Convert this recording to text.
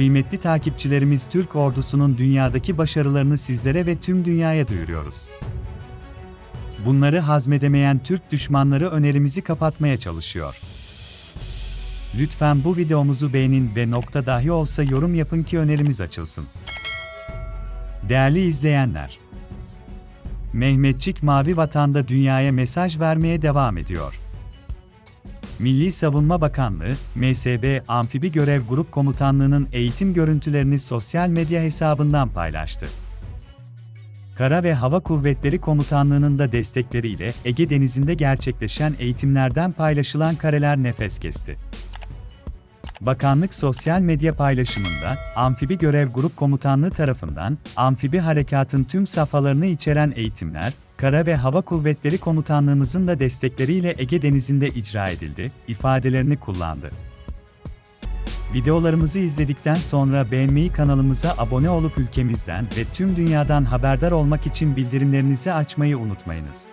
Kıymetli takipçilerimiz Türk ordusunun dünyadaki başarılarını sizlere ve tüm dünyaya duyuruyoruz. Bunları hazmedemeyen Türk düşmanları önerimizi kapatmaya çalışıyor. Lütfen bu videomuzu beğenin ve nokta dahi olsa yorum yapın ki önerimiz açılsın. Değerli izleyenler, Mehmetçik Mavi Vatan'da dünyaya mesaj vermeye devam ediyor. Milli Savunma Bakanlığı, MSB Amfibi Görev Grup Komutanlığı'nın eğitim görüntülerini sosyal medya hesabından paylaştı. Kara ve Hava Kuvvetleri Komutanlığı'nın da destekleriyle Ege Denizi'nde gerçekleşen eğitimlerden paylaşılan kareler nefes kesti. Bakanlık sosyal medya paylaşımında, Amfibi Görev Grup Komutanlığı tarafından, amfibi harekatın tüm safhalarını içeren eğitimler, Kara ve Hava Kuvvetleri Komutanlığımızın da destekleriyle Ege Denizi'nde icra edildi, ifadelerini kullandı. Videolarımızı izledikten sonra beğenmeyi kanalımıza abone olup ülkemizden ve tüm dünyadan haberdar olmak için bildirimlerinizi açmayı unutmayınız.